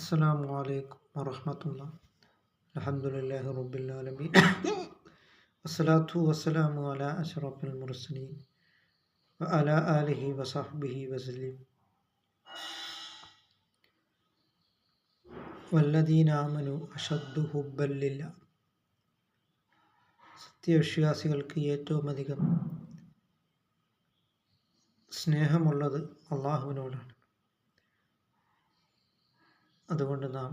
അസ്സാം വലൈക്കും വറഹമത്തുള്ള. അലഹമുല്ലാഹി റബുല്ലാലമി വസ്സലാത്തു വസ്സലാമു അല അഷറഫുൽ മുർസലീൻ. അല ആലിഹി വസഹബിഹി വസലീം വല്ലദീനാമനു അഷദ്ദു ഹുബല്ലില്ല സത്യവിശ്വാസികൾക്ക് ഏറ്റവും അധികം സ്നേഹമുള്ളത് അള്ളാഹുവിനോടാണ്. അതുകൊണ്ട് നാം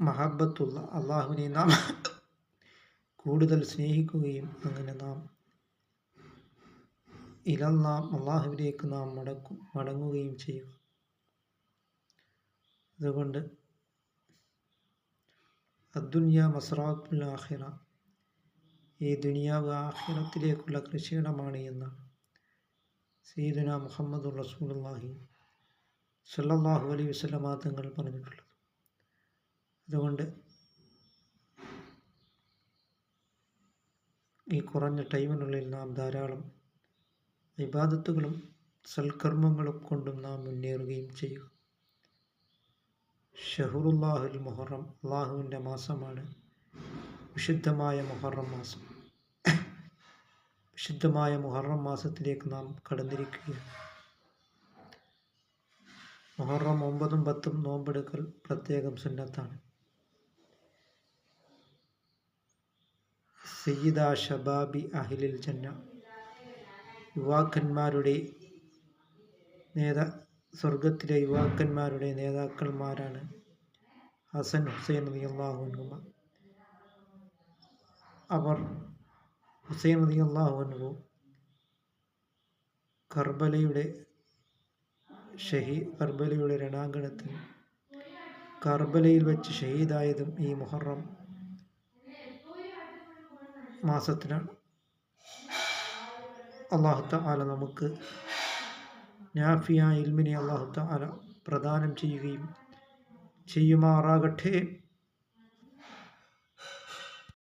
മഹബത്തുള്ള അള്ളാഹുവിനെ നാം കൂടുതൽ സ്നേഹിക്കുകയും അങ്ങനെ നാം ഇലന്നാം അള്ളാഹുവിലേക്ക് നാം മടക്കും മടങ്ങുകയും ചെയ്യുക. അതുകൊണ്ട് അദ്ദുന്യ മസ്രാത്തുൽ ആഹിറ ഈ ദുനിയാവ് ആഹിറത്തിലേക്കുള്ള കൃഷിയിടമാണ് എന്നാണ്. സീദുന മുഹമ്മദ് റസൂലുള്ളാഹി സല്ലാഹു അലൈ വസ്ലമാ തങ്ങൾ പറഞ്ഞിട്ടുള്ളത്. അതുകൊണ്ട് ഈ കുറഞ്ഞ ടൈമിനുള്ളിൽ നാം ധാരാളം വിവാദത്തുകളും സൽക്കർമ്മങ്ങളും കൊണ്ടും നാം മുന്നേറുകയും ചെയ്യുക. ഷഹുറുല്ലാഹുൽ മുഹറം അള്ളാഹുവിന്റെ മാസമാണ്. വിശുദ്ധമായ മുഹറം മാസം. വിശുദ്ധമായ മുഹറം മാസത്തിലേക്ക് നാം കടന്നിരിക്കുകയാണ്. മുഹറം ഒമ്പതും പത്തും നോമ്പെടുക്കൽ പ്രത്യേകം സുന്നത്താണ്. സയ്യിദ ഷബാബി അഹിലിൽ ജന്ന. യുവാക്കന്മാരുടെ നേതാ സ്വർഗത്തിലെ യുവാക്കന്മാരുടെ നേതാക്കന്മാരാണ് ഹസൻ ഹുസൈൻ അള്ളാഹുനുമ അവർ ഹുസൈൻ അള്ളാഹുനു കർബലയുടെ ഷഹീ കർബലയുടെ രണാങ്കണത്തിൽ കർബലയിൽ വെച്ച് ഷഹീദായതും ഈ മുഹറം മാസത്തിലാണ്. അള്ളാഹുത്ത ആല നമുക്ക് നാഫിയ ഇൽമിനെ അള്ളാഹുത്ത ആല പ്രദാനം ചെയ്യുകയും ചെയ്യുമാറാകട്ടെ.